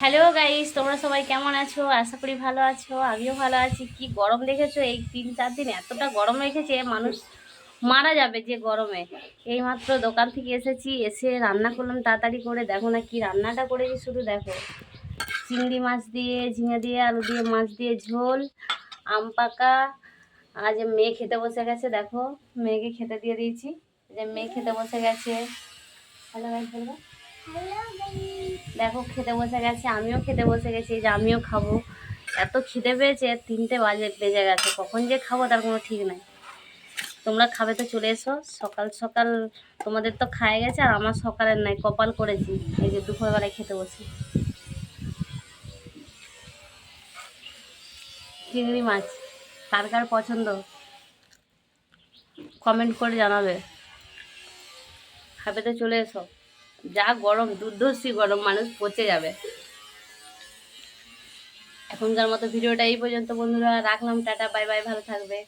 Hello guys তোমরা সবাই কেমন আছো? আশা করি ভালো আছো। আমিও ভালো আছি। কি গরম দেখেছ? এই তিন চার দিন এতটা গরম রেখেছে, মানুষ মারা যাবে যে গরমে। এইমাত্র দোকান থেকে এসেছি, এসে রান্না করলাম, তাড়াতাড়ি করে। দেখো না কি রান্নাটা করেছি, শুধু দেখো। চিংড়ি মাছ দিয়ে, ঝিঙে দিয়ে, আলু দিয়ে, মাছ দিয়ে, ঝোল, আম পাকা। আজ মেয়ে খেতে বসে গেছে, দেখো। মেয়েকে খেতে দিয়ে দিয়েছি। যে মেয়ে খেতে বসে গেছে। হ্যালো গাইস বলব দেখো খেতে বসে গেছে, আমিও খেতে বসে গেছি যে আমিও খাব। এত খিদে পেয়েছে, তিনটে বাজে, বেজে গেছে। কখন যে খাব তার কোনো ঠিক নাই। তোমরা খাবে তো চলে এসো। সকাল সকাল তোমাদের তো খায় গেছে, আর আমার সকালের নাই, কপাল করেছি। এই যে দুপুরবেলায় খেতে বসি। চিংড়ি মাছ, কার কার পছন্দ? কমেন্ট করে জানাবে। খাবে তো চলে এসো। যা গরম, দুর্ধর্ষী গরম, মানুষ পচে যাবে। এখনকার মতো ভিডিওটা এই পর্যন্ত, বন্ধুরা। রাখলাম, টাটা, বাই বাই, ভালো থাকবে।